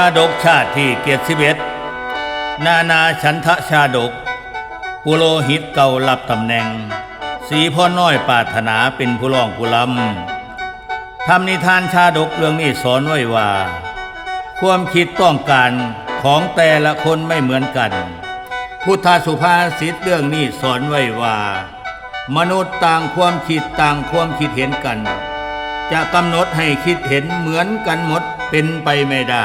าดกชาติที่เกียรติสิบเอ็ดนานาฉันทะชาดก ปุโรหิตเก่ารับตำแหน่ง สีพ่อน้อยปาถนาเป็นผู้รองผู้ลำทำนิทานชาดกเรื่องนี้สอนไว้ว่า ความคิดต้องการของแต่ละคนไม่เหมือนกัน พุทธสุภาษิตเรื่องนี้สอนไว้ว่า มนุษย์ต่างความคิดต่างความคิดเห็นกัน จะกำหนดให้คิดเห็นเหมือนกันหมดเป็นไปไม่ได้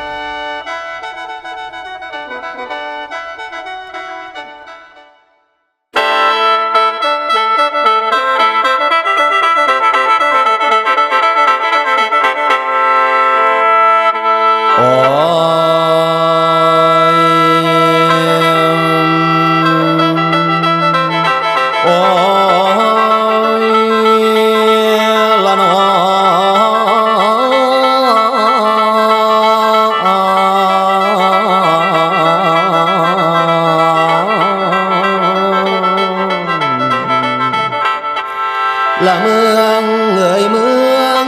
ละเมืองเอ่ยเมือง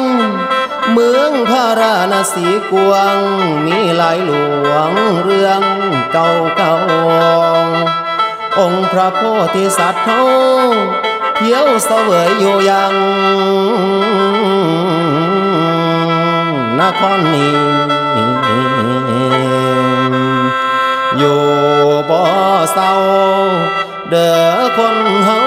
เมืองพาราณสีกวางมีหลายหลวงเรื่องเก่าเก่าองค์พระโพธิสัตว์เขาเที่ยวเสวยอยู่ยังนครนี้อยู่บ่เศร้าเด้อคนเฮา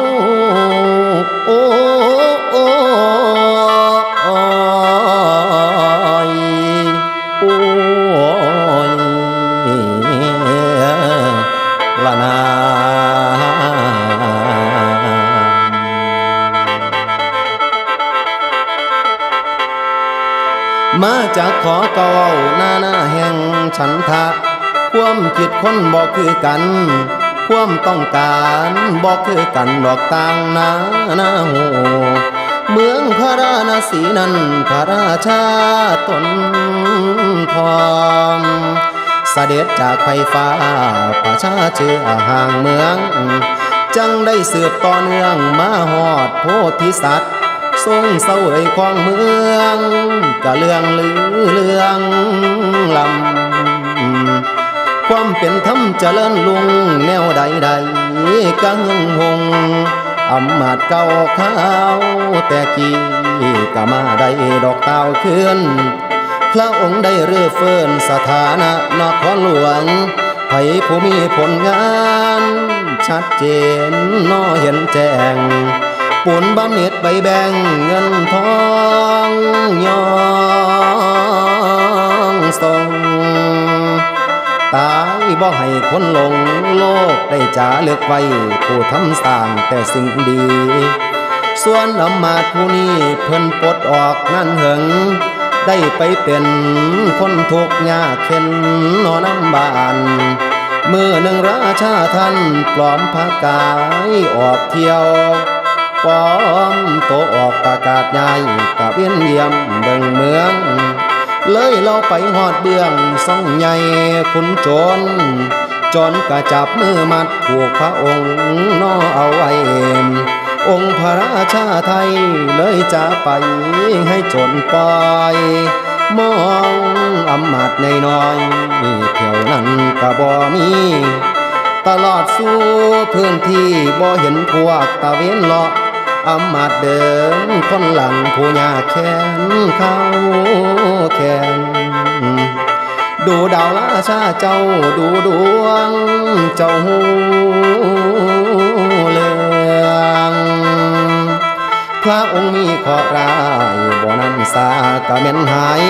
มาจากขอเก่าหน้าหน้าแห่งฉันทะ ความคิดคนบอกคือกัน ความต้องการบอกคือกันดอกต่างนาหน้าหูเมืองพระราณสีนั้นพระราชาตนทองเสด็จจากไฟฟ้าประชาเชื่อห่างเมือง จังได้สืบต่อเนื่องมาหอดโพธิสัตว์ ทรงเสวยของเมืองกะเรื่องลือเรื่องลำ ความเป็นธรรมเจริญลุงแนวใดใดกังหงอำมาตเก่าข้าวแต่กี้ก็มาได้ดอกเต้าขึ้น พระองค์ได้เรือเฟินสถานะนครหลวงไผผู้มีผลงาน ชัดเจนนอเห็นแจ้ง ปูนบำเหน็จใบแบ่งเงินทองยองส่งตายบ่ให้คนหลงโลกได้จาเลือกไว้ผู้ทำสร้างแต่สิ่งดี ส่วนอำมาตผู้นี้เพิ่นปลดออกนั่นเหิงได้ไปเป็นคนทุกยากเข็นนอนน้ำบานเมื่อหนึ่งราชาท่านปลอมพากายออกเที่ยว ปลอมโตวออกประกาศใหญ่กะเวียนเยี่ยมเบิ่งเมือง เลยเราไปหอดเบื้องซ่องใหญ่คุณจรจนกระจับมือมัดผูกพระองค์นอเอาไว้องค์พระราชาไทยเลยจะไปให้จนปล่อยมองอำมาตย์ในน้อยเที่ยวนั้นกระบ่มีตลอดสู่พื้นที่บ่เห็นพวกตะเวนเลาะ อำมาตย์เดินคนหลังผู้ยาแค้นเข้าแค้นดูดาวราชาเจ้าดูดวงเจ้าหูเลืองพระองค์มีขอร้ายบ่นั้นสากะเม็นหาย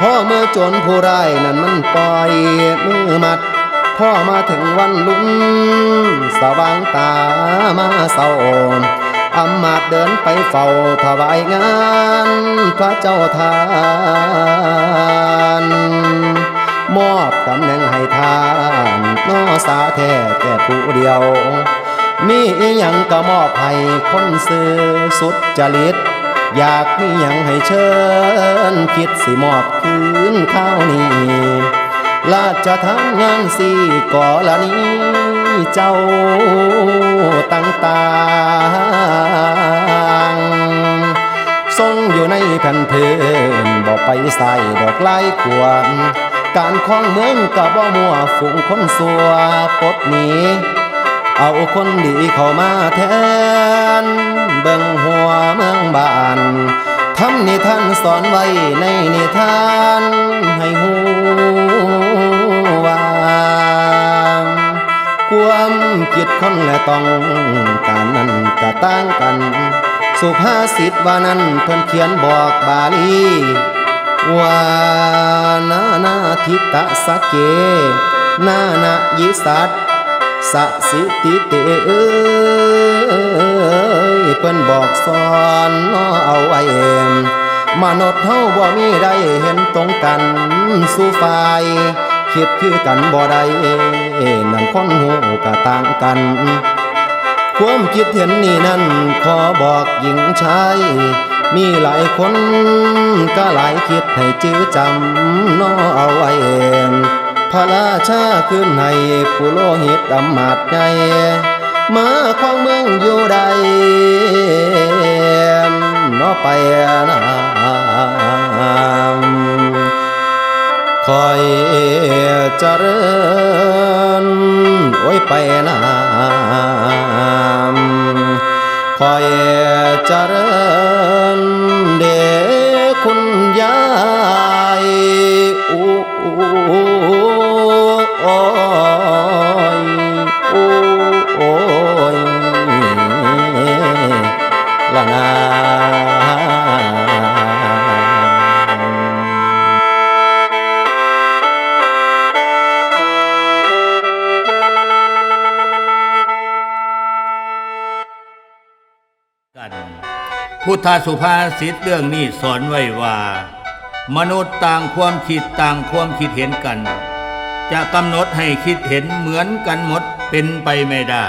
พ่อเมื่อจนผู้ร้ายนั้นมันปล่อยมือมัดพ่อมาถึงวันลุงสว่างตามาเศร้า อำมาตย์เดินไปเฝ้าถวายงานพระเจ้าทานมอบตำแหน่งให้ทานนอสาแท้แก่ผู้เดียว มีอีหยังก็มอบให้คนซื้อสุดจริต อยากมีหยังให้เชิญ คิดสิมอบคืนข้าวนี้ราชทานงานสี่ก่อละนี้เจ้า ต่างๆทรงอยู่ในแผ่นเพื้นบ่ไปใส่ดอกไล่ขวรการคล้องเมืองกับบ่มัวฝูงคนสัวปดหนีเอาคนดีเข้ามาแทน เบิ่งหัวเมืองบ้านทำนิทานสอนไว้ในนิทานให้หู คิดคนและต้องการนั้นก็ต่างกัน สุภาษิตว่านั้นเพิ่นเขียนบอกบาลีว่านานาทิตะสะเก นานายิสัตสะสิติเตเอ้ยเพิ่นบอกสอนน้อเอาไว้เองมนุษย์เฮาบ่มีได้เห็นตรงกันสู่ฝ่าย คิดคือกันบ่ได้นั่นคนหูก็ต่างกัน ความคิดเห็นนี่นั่นขอบอกหญิงชาย มีหลายคนก็หลายคิดให้จื้อจำน้อเอาไว้เองพระราชาขึ้นให้ผู้โลหิตอำมาตย์ใหญ่มาของเมืองอยู่ใดน้อไปนะคอย เจริญโอ้ยไปนามคอยเจริญเดคุณยายอู้โอ้ยอู้โอ้ยละนา กันพุทธสุภาษิตเรื่องนี้สอนไว้ว่า มนุษย์ต่างความคิดต่างความคิดเห็นกัน จะกำหนดให้คิดเห็นเหมือนกันหมดเป็นไปไม่ได้